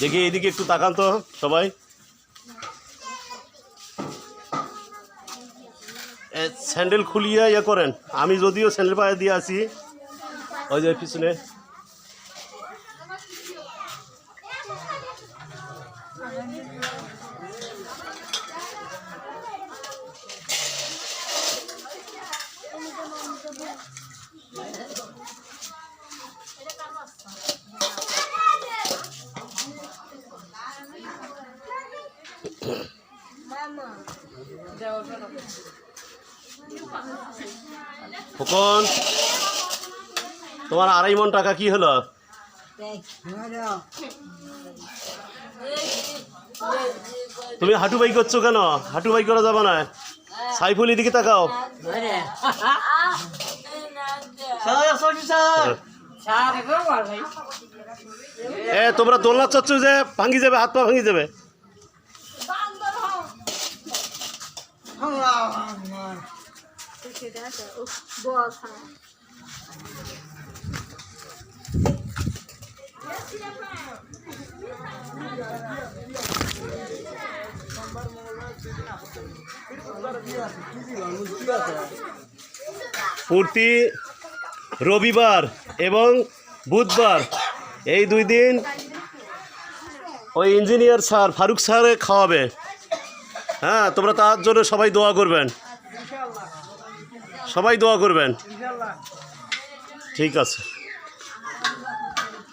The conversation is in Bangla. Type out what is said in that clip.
দেখি এদিকে একটু তাকান তো সবাই। স্যান্ডেল খুলিয়ে ইয়ে করেন। আমি যদিও স্যান্ডেল পায়ে দিয়ে আসি। ওই যে পিছনে। খোকন তোমার আড়াই মন টাকা কি হলো? তুমি হাঁটু বাই করছ কেন? হাঁটু বাই করা যাবে না। সাইফুল এদিকে তাকাও। এ তোমরা দোলনা চাচ্ছ যে ভাঙি যাবে হাত পা ভাঙি যাবে। প্রতি রবিবার এবং বুধবার এই দুই দিন ওই ইঞ্জিনিয়ার স্যার ফারুক স্যারে খাওয়াবে। হ্যাঁ তোমরা তার জন্য সবাই দোয়া করবেন। সবাই দোয়া করবেন। ঠিক আছে।